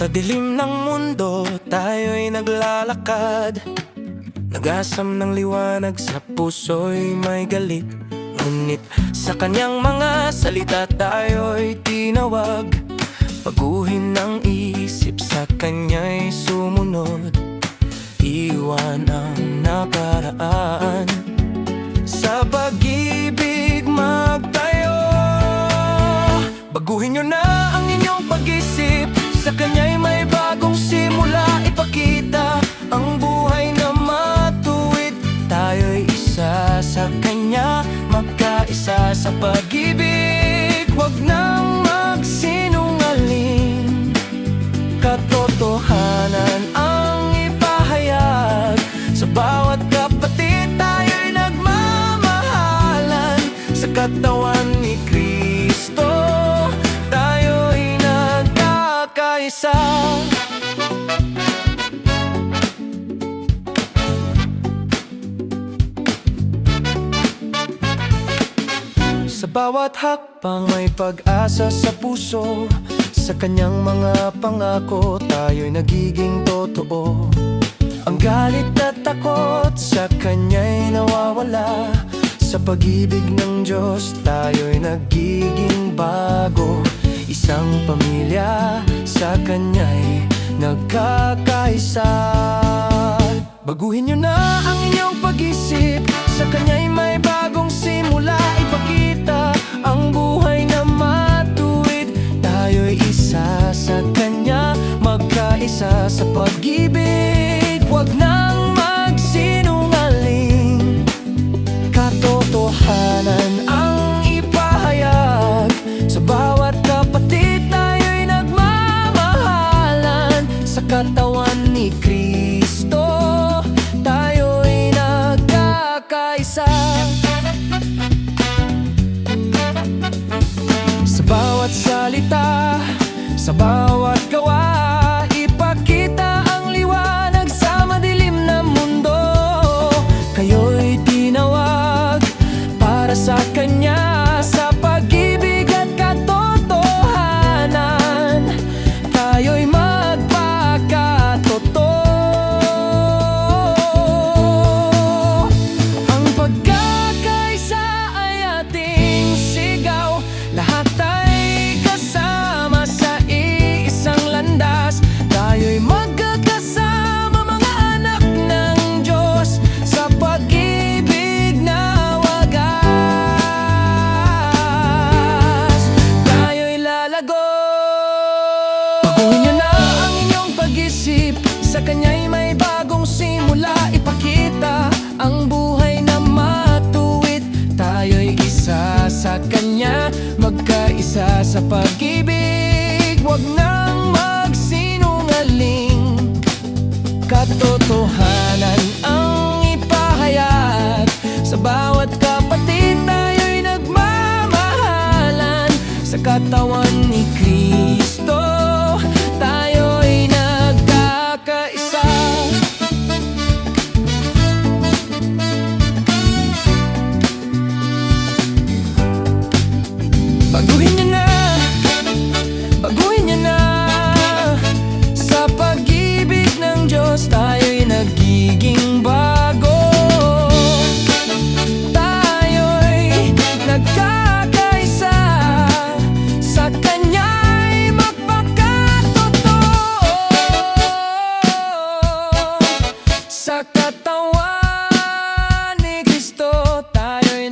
Sa dilim ng mundo, tayo'y naglalakad. Nagasam ng liwanag sa puso'y may galit Ngunit sa kanyang mga salita tayo'y tinawag. Paguhin ng isip sa kanya'y sumunod. Iwan ang nakaraan katawan ni Kristo. Tayo'y nagkakaisa. Sa bawat hakbang may pag-asa sa puso Sa kanyang mga pangako tayo'y nagiging totoo. Ang galit at takot sa kanya'y nawawala Sa pag-ibig ng Diyos tayo'y nagiging bago. Isang pamilya sa kanya'y nagkakaisa. Baguhin nyo na ang inyong pag-isip. Sa kanya'y may bagong simula. Ipakita ang buhay na matuwid. Tayo'y isa sa kanya Magkaisa sa pag-ibig. Huwag nang katawan ni Kristo Tayo'y nagkakaisa. Sa bawat salita Sa bawat gawa katawan ni Kristo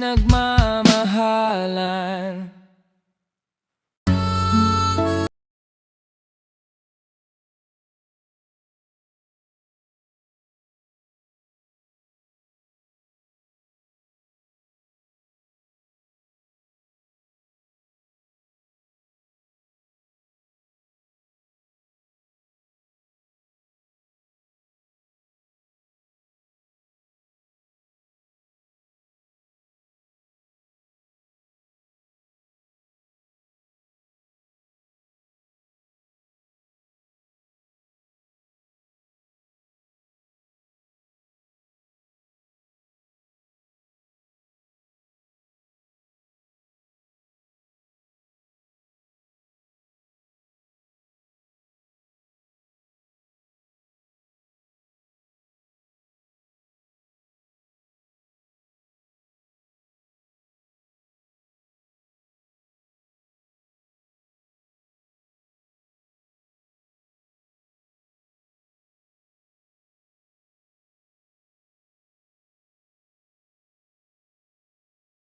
nagmahal.